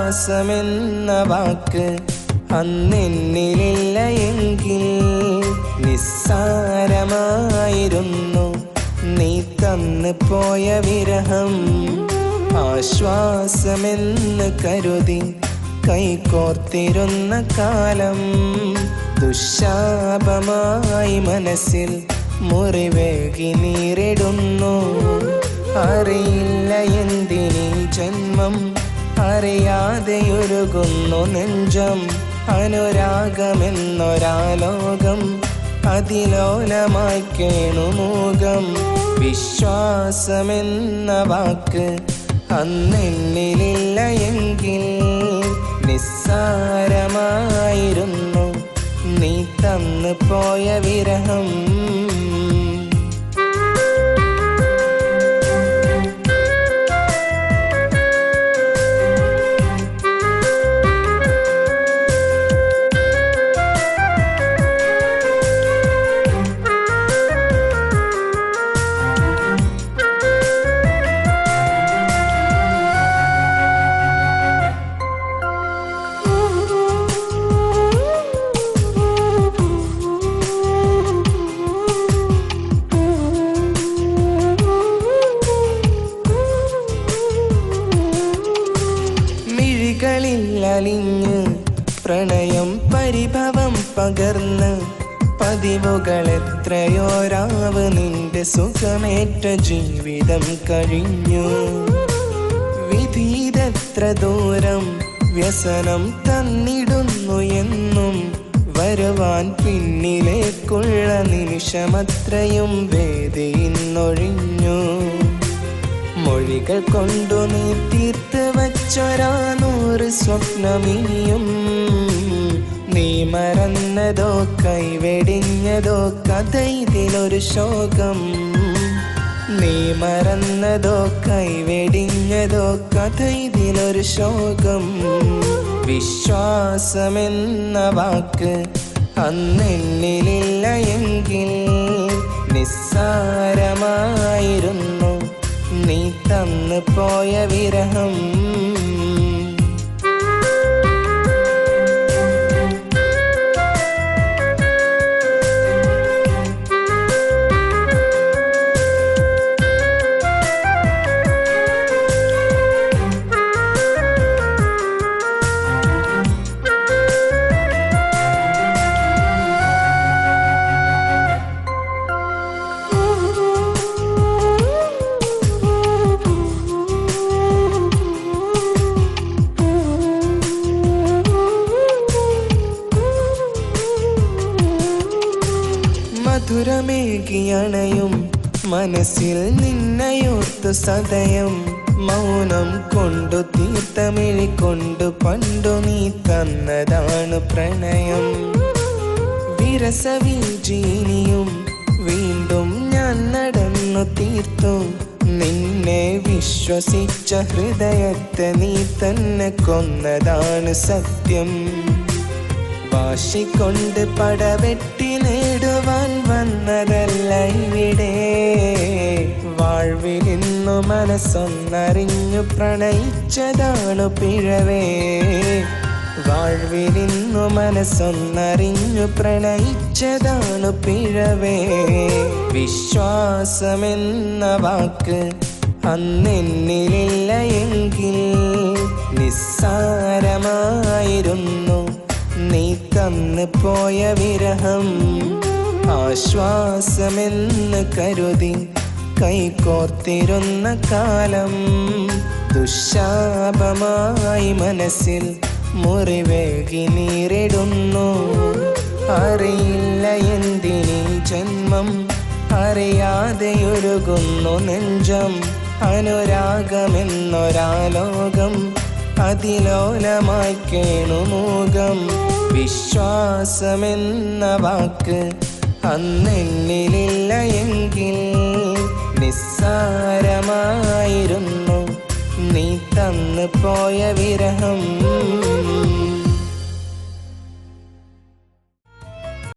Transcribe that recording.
വിശ്വാസമെന്ന വാക്ക് അന്നെന്നിലില്ല എങ്കിൽ നിസ്സാരമായിരുന്നു. നീ തന്നു പോയ വിരഹം ആശ്വാസമെന്ന് കരുതി കൈകോർത്തിരുന്ന കാലം ദുശാപമായി മനസ്സിൽ മുറിവേകി നീരിടുന്നു. അറിയില്ല എന്തിനീ ജന്മം അറിയാതെയൊരുകുന്നു നെഞ്ചം. അനുരാഗമെന്നൊരാലോകം അതിലോലമായി കേണുമൂകം വിശ്വാസമെന്ന വാക്ക് അന്നെന്നിലില്ല എങ്കിൽ നിസ്സാരമായിരുന്നു. നീ തന്നു പോയ വിരഹം പ്രണയം പരിഭവം പകർന്ന് പതിവുകൾ എത്രയോരാവ് നിന്റെ സുഖമേറ്റ ജീവിതം കഴിഞ്ഞു. വിധീതത്ര ദൂരം വ്യസനം തന്നിടുന്നു എന്നും വരുവാൻ പിന്നിലേക്കുള്ള നിമിഷമത്രയും വേദിയിന്നൊഴിഞ്ഞു മൊഴികൾ കൊണ്ടു നീ തീർത്ത് വച്ചൊരാ നൂറ് സ്വപ്നമിനിയും മറന്നതോ കൈവെടിഞ്ഞതോ കഥ ഇതിലൊരു ശോകം. നീ മറന്നതോ കൈവെടിഞ്ഞതോ കഥ ഇതിലൊരു ശോകം. വിശ്വാസമെന്ന വാക്ക് അന്നെന്നിലില്ല എങ്കിൽ നിസ്സാരമായിരുന്നു. നീ തന്നു പോയ വിരഹം മധുരമേകിയണയും മനസ്സിൽ നിന്നയോർത്തു സദയം. മൗനം കൊണ്ടു തീർത്തമിഴി കൊണ്ടു പണ്ടു നീ തന്നതാണ് പ്രണയം. വിരസവീജീനിയും വീണ്ടും ഞാൻ നടന്നു തീർത്തു. നിന്നെ വിശ്വസിച്ച ഹൃദയത്തെ നീ തന്നെ കൊന്നതാണ് സത്യം. വാശിക്കൊണ്ട് പടവെട്ടിന് വന്നതല്ല ഇവിടെ. വാഴ്വിലിന്നു മനസ്സൊന്നറിഞ്ഞു പ്രണയിച്ചതാണു പിഴവേ. വാഴ്വിലിന്നു മനസ്സൊന്നറിഞ്ഞു പ്രണയിച്ചതാണു പിഴവേ. വിശ്വാസമെന്ന വാക്ക് അന്നെന്നിലില്ല എങ്കിൽ നിസ്സാരമായിരുന്നു. നീ തന്നു പോയ വിരഹം ആശ്വാസമെന്ന് കരുതി കൈകോർത്തിരുന്ന കാലം ദുശാപമായി മനസ്സിൽ മുറിവേകി നീരിടുന്നു. അറിയില്ല എന്തിനീ ജന്മം? അറിയാതെയൊരുകുന്നു നെഞ്ചം. അനുരാഗമെന്നൊരാലോകം അതിലോലമായി കേണുമൂകം വിശ്വാസമെന്ന വാക്ക് അന്നെന്നിലില്ല എങ്കിൽ നിസ്സാരമായിരുന്നു നീ തന്നു പോയ വിരഹം.